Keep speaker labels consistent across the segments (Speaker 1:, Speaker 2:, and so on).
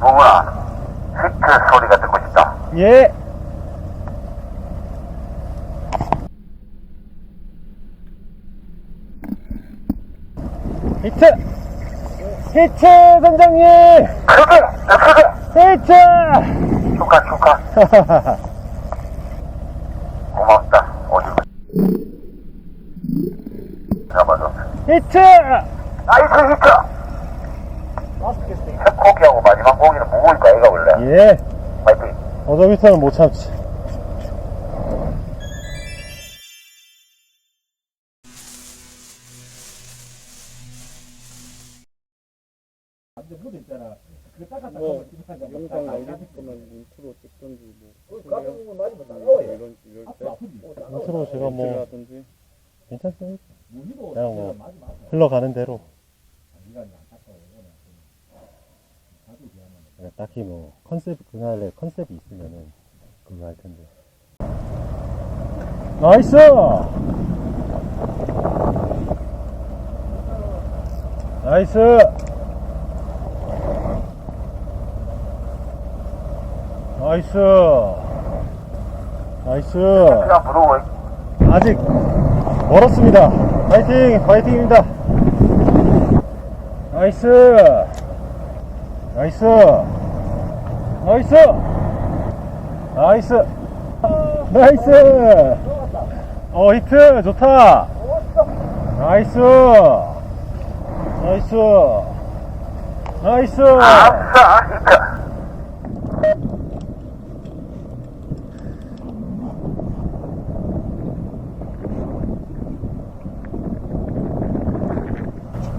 Speaker 1: 무구나 히트 소리가 듣고 싶다.
Speaker 2: 예. 히트! 히트, 선장님!
Speaker 1: 크게! 더 크게!
Speaker 2: 히트!
Speaker 1: 축하 축하. 고맙다. 어디 잡아줘.
Speaker 2: 히트!
Speaker 1: 나이스 히트! 첫 공기하고 마지막 공기는 무거울까 얘가 원래.
Speaker 2: 예.
Speaker 1: 파이팅.
Speaker 2: 어도비터는 못 참지.
Speaker 3: 뭐 영상 올릴 거면 인트로 찍든지 뭐 이런 이럴 때
Speaker 2: 스스로 제가 뭐 괜찮습니다. 그냥 뭐 흘러가는 대로. 네, 딱히 뭐 컨셉 그날에 컨셉이 있으면은 그거 할 텐데. 나이스! 나이스! 나이스! 나이스! 아직 멀었습니다. 파이팅! 파이팅입니다. 나이스! 나이스! 나이스! 나이스! 나이스! 어, 히트! 좋다! 나이스! 나이스! 나이스!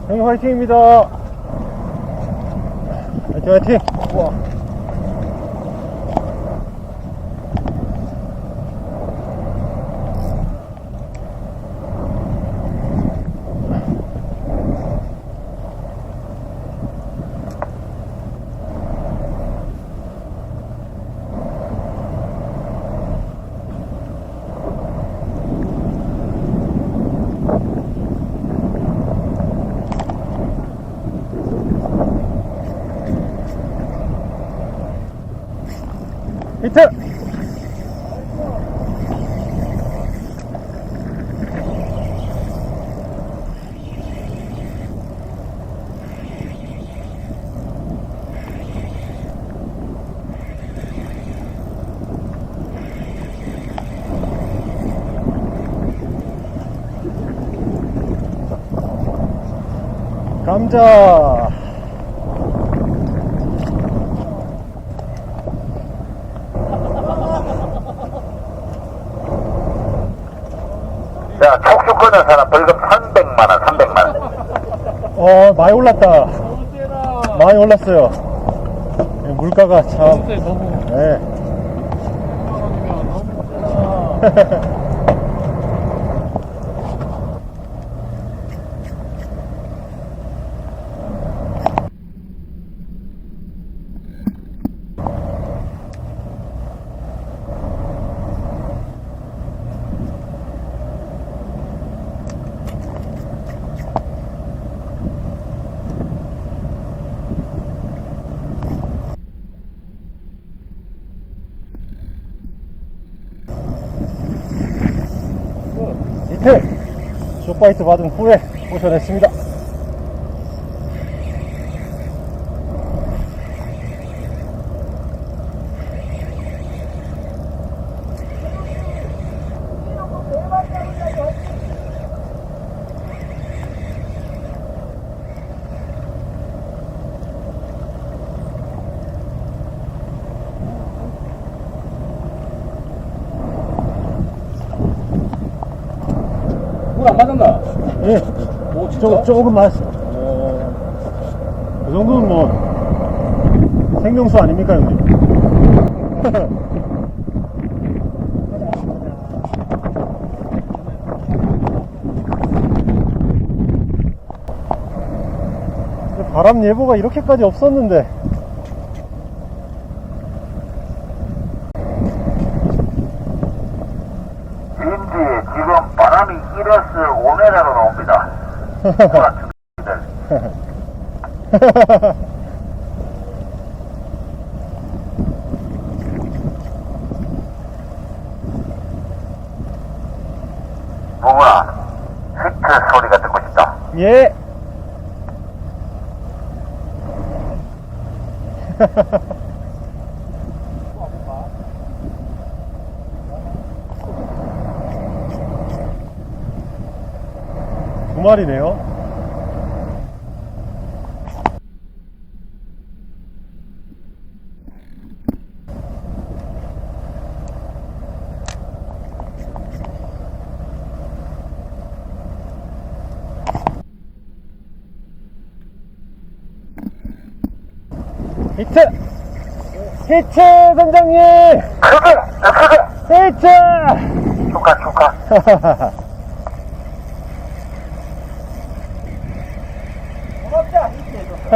Speaker 2: 형님 화이팅입니다. 화이팅 화 히트! 감자
Speaker 1: 끊은 사람 벌금 300만 원, 300만 원.
Speaker 2: 어 많이 올랐다. 많이 올랐어요. 예, 물가가 참. 네. 이틀 쇼파이트 받은 후에 오셔냈습니다
Speaker 3: 맞았나?
Speaker 2: 예.
Speaker 3: 뭐
Speaker 2: 조금, 조금 맞았어요. 그 정도는 뭐 생명수 아닙니까 형님? 바람 예보가 이렇게까지 없었는데
Speaker 1: 감이 1에서 5m로 나옵니다. 누구나 히트 소리가 듣고 싶다.
Speaker 2: 예. 두 마리네요. 히트! 히트, 선장님!
Speaker 1: 크게!
Speaker 2: 히트!
Speaker 1: 축하, 축하.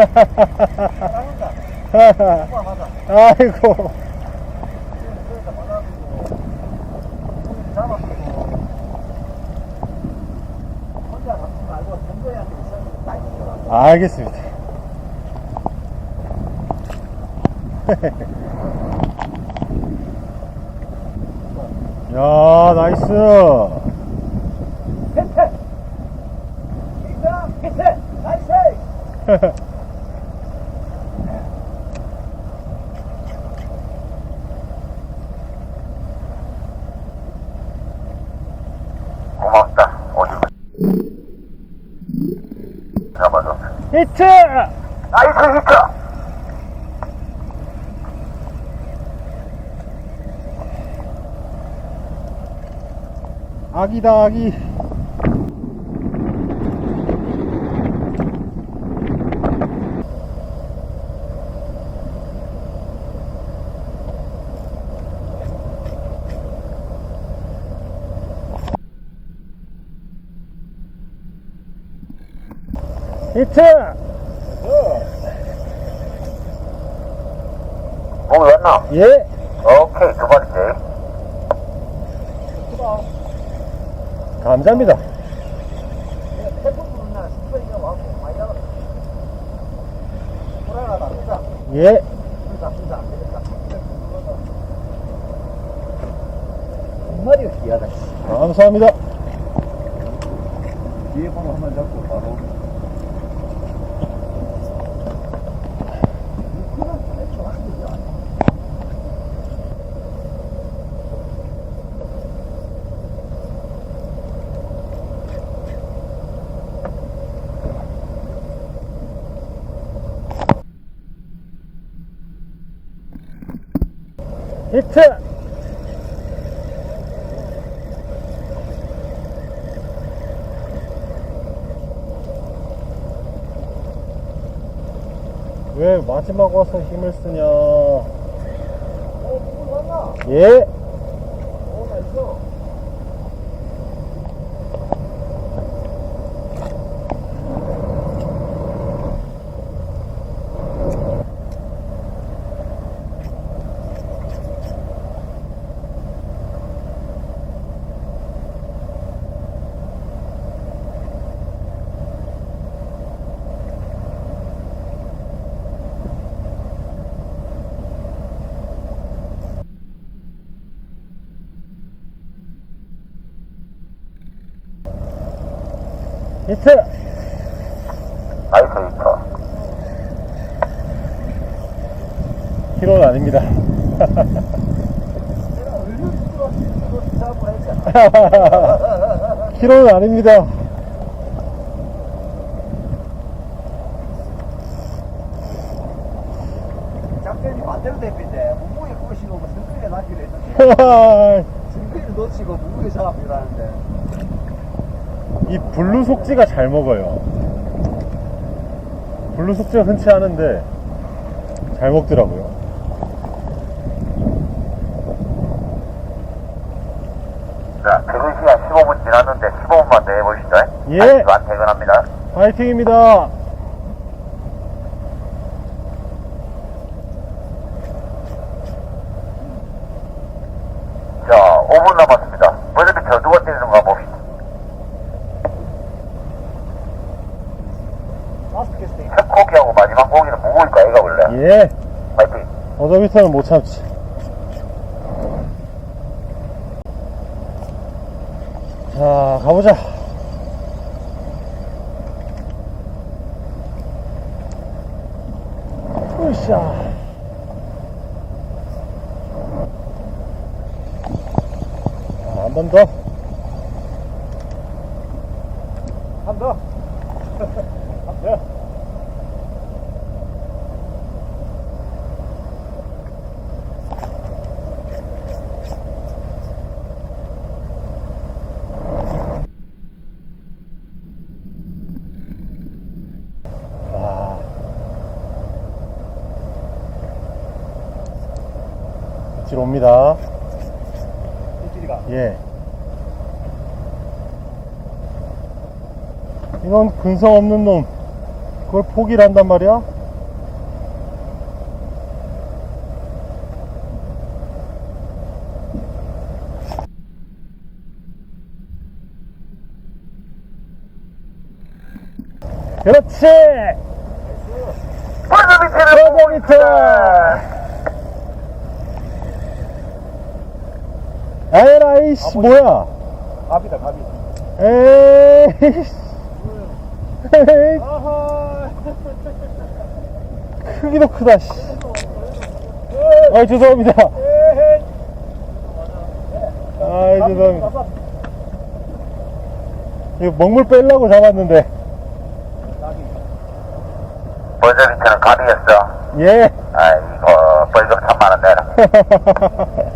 Speaker 2: 아이고. 알겠습니다. 야, 나이스.
Speaker 1: 고맙다. 어디 잡아줘.
Speaker 2: 히트!
Speaker 1: 나이스 히트!
Speaker 2: 아기다, 아기. 히트!
Speaker 1: 몸이 왔나?
Speaker 2: 예.
Speaker 1: 오케이, 두 번째.
Speaker 2: 감사합니다. 예.
Speaker 3: 정말이 귀하다.
Speaker 2: 감사합니다.
Speaker 3: 뒤에 번호 한번 잡고 바로.
Speaker 2: 히트! 왜 마지막 와서 힘을 쓰냐? 예. 히트!
Speaker 1: 나이스 히트.
Speaker 2: 키로는 아닙니다. 키로는 아닙니다.
Speaker 3: 작전이 반대로 됐는데 무무게 꼬시고 뭐 했는데 놓치고 무무게 잡으라는데
Speaker 2: 이 블루 속지가 잘 먹어요. 블루 속지가 흔치 않은데 잘 먹더라고요.
Speaker 1: 자, 퇴근 시간 15분 지났는데 15분만 더 해보시죠.
Speaker 2: 예.
Speaker 1: 안 퇴근합니다.
Speaker 2: 파이팅입니다.
Speaker 1: 자, 5분 남았습니다. 먼저 저 누가 뛰는가 봅시다.
Speaker 3: 마스크 캐스팅
Speaker 1: 첫 고기하고 마지막 고기는 무거울까, 애가 원래.
Speaker 2: 예.
Speaker 1: 파이팅.
Speaker 2: 어저비터는 못 참지. 자, 가보자. 으쌰. 한 번 더.
Speaker 3: 한 더.
Speaker 2: 네. 와. 밑으로 옵니다.
Speaker 3: 일주리가.
Speaker 2: 예. 이건 근성 없는 놈. 그걸 포기를 한단 말이야? 그렇지!
Speaker 1: 벌써 밑에는
Speaker 2: 벌써
Speaker 1: 보고
Speaker 2: 밑 에! 에라이씨, 뭐야?
Speaker 3: 갑이다, 갑이.
Speaker 2: 에이씨. 에이,
Speaker 3: 아하.
Speaker 2: 크기도 크다, 씨. 아, 죄송합니다.
Speaker 3: 에헤이.
Speaker 2: 아, 죄송합니다. 이거 먹물 빼려고 잡았는데.
Speaker 1: 벌써 밑에는 갑이었어.
Speaker 2: 예.
Speaker 1: 아이고, 벌금 3만원 내라.